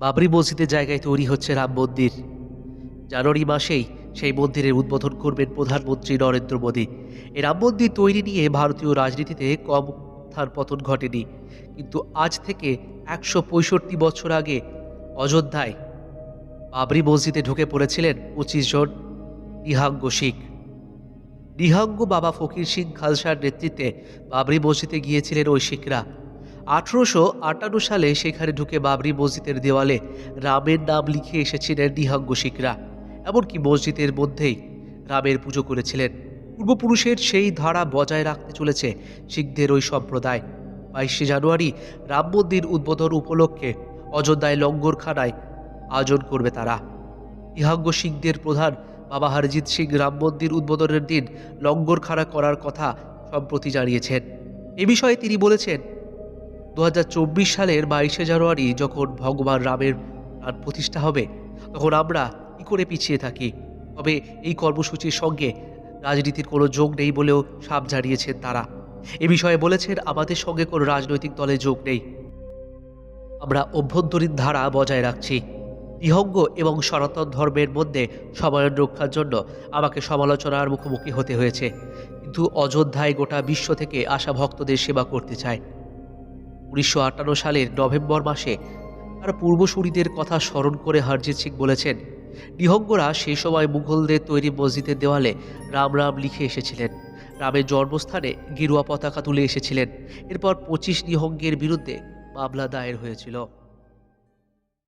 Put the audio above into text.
বাবরি মসজিদের জায়গায় তৈরি হচ্ছে রাম মন্দির। জানুয়ারি মাসেই সেই মন্দিরের উদ্বোধন করবেন প্রধানমন্ত্রী নরেন্দ্র মোদী। এই রাম মন্দির তৈরি নিয়ে ভারতীয় রাজনীতিতে কম উত্থান পতন ঘটেনি। কিন্তু আজ থেকে একশো পঁয়ষট্টি বছর আগে অযোধ্যায় বাবরি মসজিদে ঢুকে পড়েছিলেন পঁচিশ জন নিহাঙ্গ শিখ। নিহাঙ্গ বাবা ফকির সিং খালসার নেতৃত্বে বাবরি মসজিদে গিয়েছিলেন ওই শিখরা। আঠেরোশো আটান্ন সালে সেখানে ঢুকে বাবরি মসজিদের দেওয়ালে রামের নাম লিখে এসেছিলেন নিহাঙ্গ শিখরা। এমনকি মসজিদের মধ্যেই রামের পুজো করেছিলেন। পূর্বপুরুষের সেই ধারা বজায় রাখতে চলেছে শিখদের ওই সম্প্রদায়। বাইশে জানুয়ারি রাম মন্দির উদ্বোধন উপলক্ষে অযোধ্যায় লঙ্গরখানায় আয়োজন করবে তারা। ইহাঙ্গ সিংদের প্রধান বাবা হরজিৎ সিং রাম মন্দির উদ্বোধনের দিন লঙ্গরখানা করার কথা সম্প্রতি জানিয়েছেন। এ বিষয়ে তিনি বলেছেন দু হাজার চব্বিশ সালের বাইশে জানুয়ারি যখন ভগবান রামের প্রাণ প্রতিষ্ঠা হবে, তখন আমরা কী করে পিছিয়ে থাকি? তবে এই কর্মসূচির সঙ্গে রাজনীতির কোনো যোগ নেই বলেও সাপ জানিয়েছেন তারা। এ বিষয়ে বলেছেন, আমাদের সঙ্গে কোনো রাজনৈতিক দলে যোগ নেই। আমরা অভ্যন্তরীণ ধারা বজায় রাখছি। বিহঙ্গ এবং সনাতন ধর্মের মধ্যে সমায়ন রক্ষার জন্য আমাকে সমালোচনার মুখোমুখি হতে হয়েছে। কিন্তু অযোধ্যায় গোটা বিশ্ব থেকে আসা ভক্তদের সেবা করতে চায়। উনিশশো আটান্ন সালের নভেম্বর মাসে তার পূর্বসূরিদের কথা স্মরণ করে হরজিৎ সিং বলেছেন নিহঙ্গরা সেই সময় মুঘলদের তৈরি মসজিদের দেওয়ালে রাম রাম লিখে এসেছিলেন। রামের জন্মস্থানে গেরুয়া পতাকা তুলে এসেছিলেন। এরপর পঁচিশ নিহঙ্গের বিরুদ্ধে মামলা দায়ের হয়েছিল।